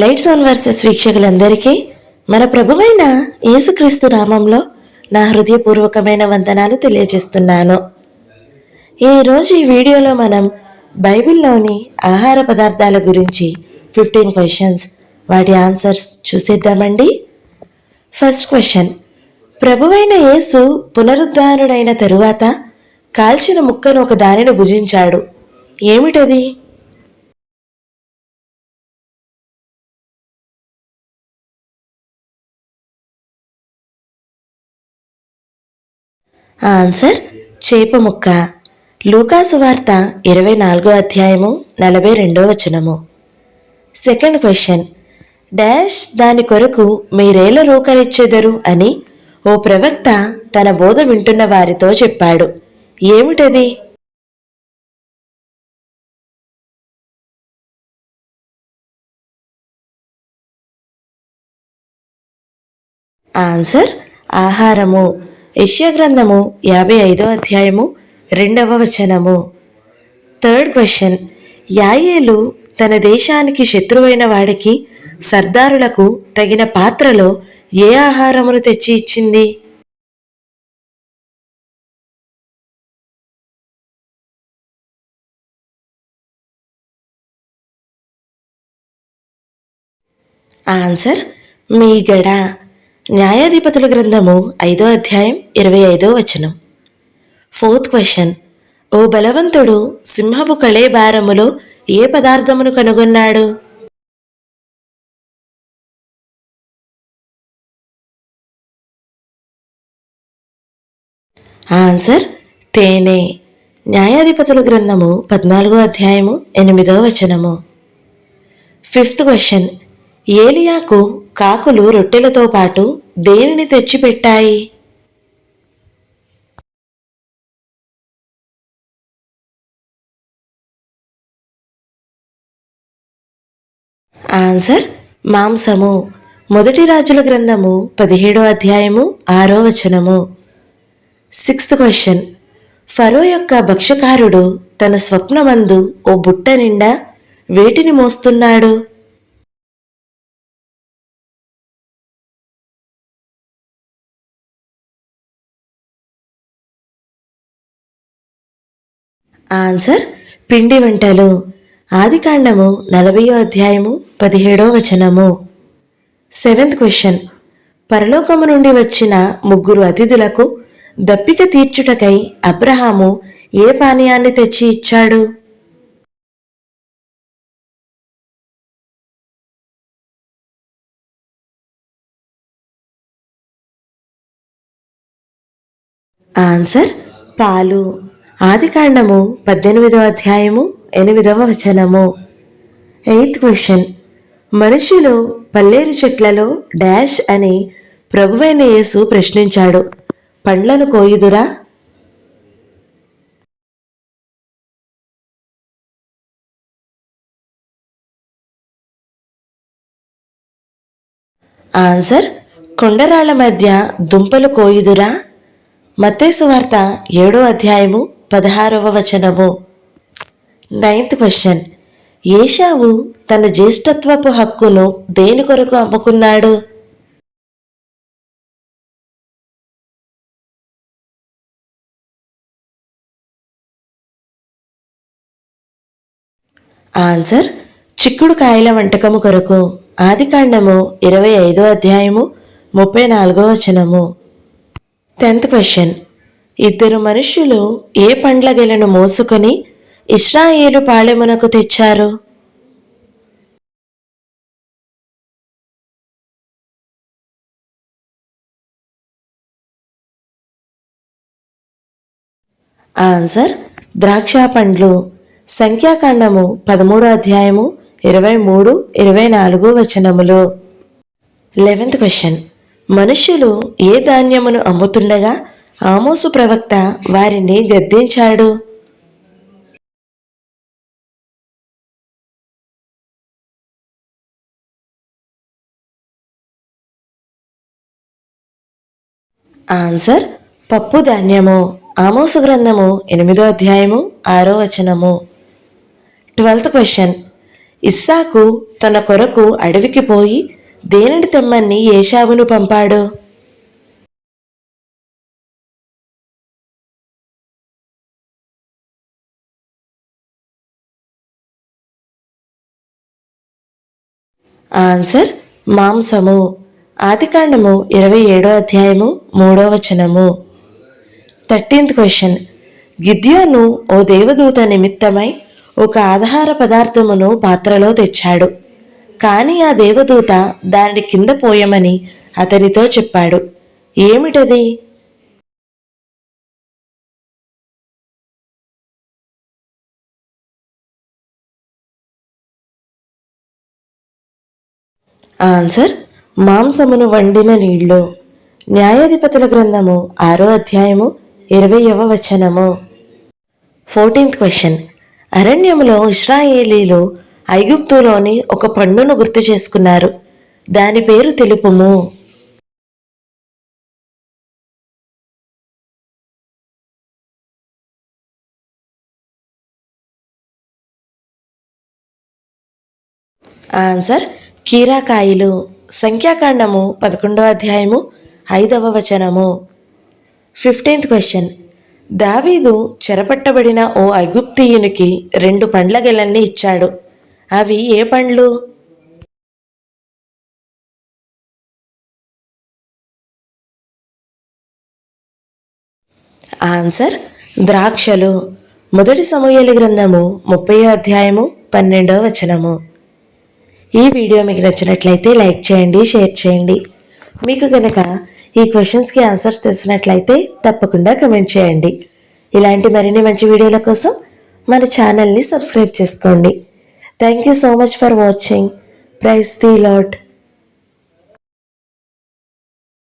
Lights on versus వీక్షకులందరికీ మన ప్రభువైన యేసుక్రీస్తు నామంలో నా హృదయపూర్వకమైన వందనాలు తెలియజేస్తున్నాను. ఈరోజు ఈ వీడియోలో మనం బైబిల్లోని ఆహార పదార్థాల గురించి ఫిఫ్టీన్ క్వశ్చన్స్ వాటి ఆన్సర్స్ చూసేద్దామండి. ఫస్ట్ క్వశ్చన్ ప్రభువైన యేసు పునరుద్ధారుడైన తరువాత కాల్చిన ముక్కను ఒక దానిని భుజించాడు. ఏమిటది? ఆన్సర్ చేప ముక్క. లూకాసు వార్త ఇరవై నాలుగో అధ్యాయము నలభై రెండో వచనము. Second question. డాష్ దాని కొరకు మీరేల రూకరిచ్చెదరు అని ఓ ప్రవక్త తన బోధ వింటున్న వారితో చెప్పాడు. ఏమిటది? ఆన్సర్ ఆహారము. యెషయా గ్రంథము యాభై ఐదో అధ్యాయము రెండవ వచనము. Third question. యాయేలు తన దేశానికి శత్రువైన వాడికి సర్దారులకు తగిన పాత్రలో ఏ ఆహారమును తెచ్చి ఇచ్చింది? ఆన్సర్ మీగడ. న్యాయాధిపతుల గ్రంథము ఐదో అధ్యాయం ఇరవై ఐదో వచనం. ఫోర్త్ క్వశ్చన్ ఓ బలవంతుడు సింహపు కళే భారములో ఏ పదార్థమును కనుగొన్నాడు? ఆన్సర్ తేనె. న్యాయాధిపతుల గ్రంథము పద్నాలుగో అధ్యాయము ఎనిమిదో వచనము. ఫిఫ్త్ క్వశ్చన్ ఏలియాకు కాకులు రొట్టెలతో పాటు దేనిని తెచ్చిపెట్టాయి? ఆన్సర్ మాంసము. మొదటి రాజుల గ్రంథము పదిహేడో అధ్యాయము ఆరో వచనము. Sixth question. ఫరో యొక్క భక్ష్యకారుడు తన స్వప్నమందు ఓ బుట్ట నిండా వేటిని మోస్తున్నాడు? ఆన్సర్ పిండి వంటలు. ఆదికాండము నలభయో అధ్యాయము పదిహేడో వచనము. సెవెంత్ క్వశ్చన్ పరలోకము నుండి వచ్చిన ముగ్గురు అతిథులకు దప్పిక తీర్చుటకై అబ్రహాము ఏ పానీయాన్ని తెచ్చి ఇచ్చాడు? ఆన్సర్ పాలు. ఆదికాండము పద్దెనిమిదవ అధ్యాయము ఎనిమిదవ వచనము. Eighth question. మనుషులు పల్లేరు చెట్లలో డాష్ అని ప్రభువైన యేసు ప్రశ్నించాడు. పండ్లను కోయుదురా? ఆన్సర్ కొండరాళ్ళ మధ్య దుంపలు కోయుదురా? మత్తేసు వార్త ఏడో అధ్యాయము పదహారవ వచనము. నైన్త్ క్వశ్చన్ ఏషావు తన జ్యేష్ఠత్వపు హక్కును దేని కొరకు అమ్ముకున్నాడు? ఆన్సర్ చిక్కుడు కాయల వంటకము కొరకు. ఆదికాండము ఇరవై ఐదో అధ్యాయము ముప్పై నాలుగో వచనము. టెన్త్ క్వశ్చన్ ఇద్దరు మనుష్యులు ఏ పండ్ల గెలను మోసుకొని ఇస్రాయేలు పాళెమునకు తెచ్చారు? ఆన్సర్ ద్రాక్ష పండ్లు. సంఖ్యాకాండము పదమూడో అధ్యాయము ఇరవై మూడు ఇరవై నాలుగు వచనములు. Eleventh question. మనుష్యులు ఏ ధాన్యమును అమ్ముతుండగా ఆమోసు ప్రవక్త వారిని గద్దించాడు. ఆన్సర్ పప్పు ధాన్యము. ఆమోసు గ్రంథము ఎనిమిదో అధ్యాయము ఆరో వచనము. ట్వెల్త్ క్వశ్చన్ ఇస్సాకు తన కొరకు అడవికి పోయి దేనిని తెమ్మని ఏషావును పంపాడు? ఆన్సర్ మాంసము. ఆదికాండము ఇరవై ఏడో అధ్యాయము మూడో వచనము. Thirteenth question. గిద్యోను ఓ దేవదూత నిమిత్తమై ఒక ఆధార పదార్థమును పాత్రలో తెచ్చాడు. కానీ ఆ దేవదూత దానిని కింద పోయమని అతనితో చెప్పాడు. ఏమిటది? ఆన్సర్ మాంసమును వండిన నీళ్ళు. న్యాయాధిపతుల గ్రంథము ఆరో అధ్యాయము ఇరవయవ వచనము. Fourteenth question. అరణ్యములో ఇస్రాయేలీలు ఐగుప్తులోని ఒక పండును గుర్తు చేసుకున్నారు. దాని పేరు తెలుపుము. ఆన్సర్ కీరాకాయలు. సంఖ్యాకాండము పదకొండవ అధ్యాయము ఐదవ వచనము. ఫిఫ్టీన్త్ క్వశ్చన్ దావీదు చెరపట్టబడిన ఓ ఐగుప్తియునికి రెండు పండ్ల గెలన్నీ ఇచ్చాడు. అవి ఏ పండ్లు? ఆన్సర్ ద్రాక్షలు. మొదటి సమూహలి గ్రంథము ముప్పై అధ్యాయము పన్నెండవ వచనము. ఈ వీడియో మీకు నచ్చినట్లయితే లైక్ చేయండి షేర్ చేయండి. మీకు కనుక ఈ క్వశ్చన్స్కి ఆన్సర్స్ తెలిసినట్లయితే తప్పకుండా కమెంట్ చేయండి. ఇలాంటి మరిన్ని మంచి వీడియోల కోసం మన ఛానల్ని సబ్స్క్రైబ్ చేసుకోండి. Thank you so much for watching praise the Lord